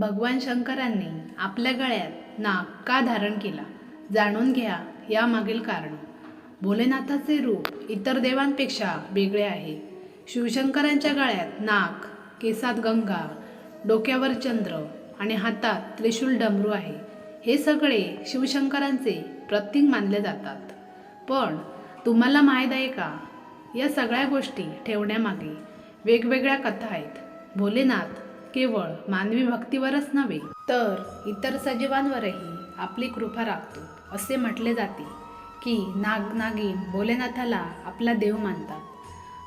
भगवान शंकरांनी आपल्या गळ्यात नाग का धारण केला? जाणून घ्या यामागील कारण. भोलेनाथाचे रूप इतर देवांपेक्षा वेगळे आहे. शिवशंकरांच्या गळ्यात नाग केसात गंगा डोक्यावर चंद्र आणि हातात त्रिशूल डमरू आहे. हे सगळे शिवशंकरांचे प्रतीक मानले जातात. पण तुम्हाला माहीत आहे का? या सगळ्या गोष्टी ठेवण्यामागे वेगवेगळ्या कथा आहेत. भोलेनाथ केवळ मानवी भक्तीवरच नव्हे तर इतर सजीवांवरही आपली कृपा राखतो असे म्हटले जाते की नाग नागिन भोलेनाथाला आपला देव मानतात.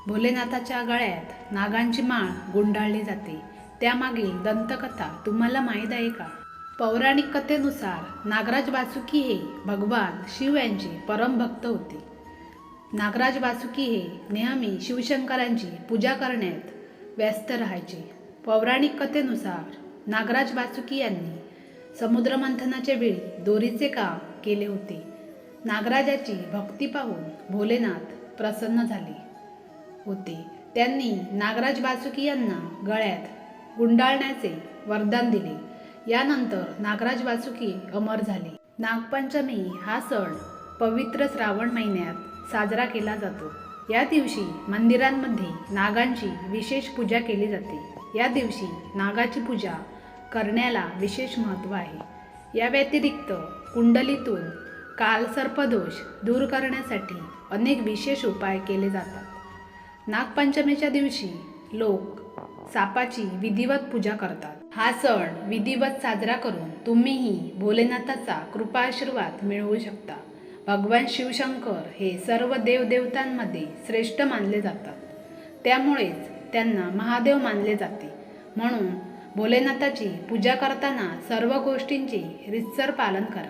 भोलेनाथाच्या गळ्यात नागांची माळ गुंडाळली जाते. त्यामागील दंतकथा तुम्हाला माहीत आहे का? पौराणिक कथेनुसार नागराज वासुकी हे भगवान शिव यांचे परमभक्त होते. नागराज वासुकी हे नेहमी शिवशंकरांची पूजा करण्यात व्यस्त राहायचे. पौराणिक कथेनुसार नागराज वासुकी यांनी समुद्रमंथनाच्या वेळी दोरीचे काम केले होते. नागराजाची भक्ती पाहून भोलेनाथ प्रसन्न झाले होते. त्यांनी नागराज वासुकी यांना गळ्यात गुंडाळण्याचे वरदान दिले. यानंतर नागराज वासुकी अमर झाले. नागपंचमी हा सण पवित्र श्रावण महिन्यात साजरा केला जातो. या दिवशी मंदिरांमध्ये नागांची विशेष पूजा केली जाते. या दिवशी नागाची पूजा करण्याला विशेष महत्त्व आहे. या व्यतिरिक्त कुंडलीतून कालसर्पदोष दूर करण्यासाठी अनेक विशेष उपाय केले जातात. नागपंचमीच्या दिवशी लोक सापाची विधिवत पूजा करतात. हा सण विधिवत साजरा करून तुम्हीही भोलेनाथाचा कृपा आशीर्वाद मिळवू शकता. भगवान शिवशंकर हे सर्व देवदेवतांमध्ये श्रेष्ठ मानले जातात. त्यामुळेच त्यांना महादेव मानले जाते. म्हणून भोलेनाथाची पूजा करताना सर्व गोष्टींचे रितसर पालन करा.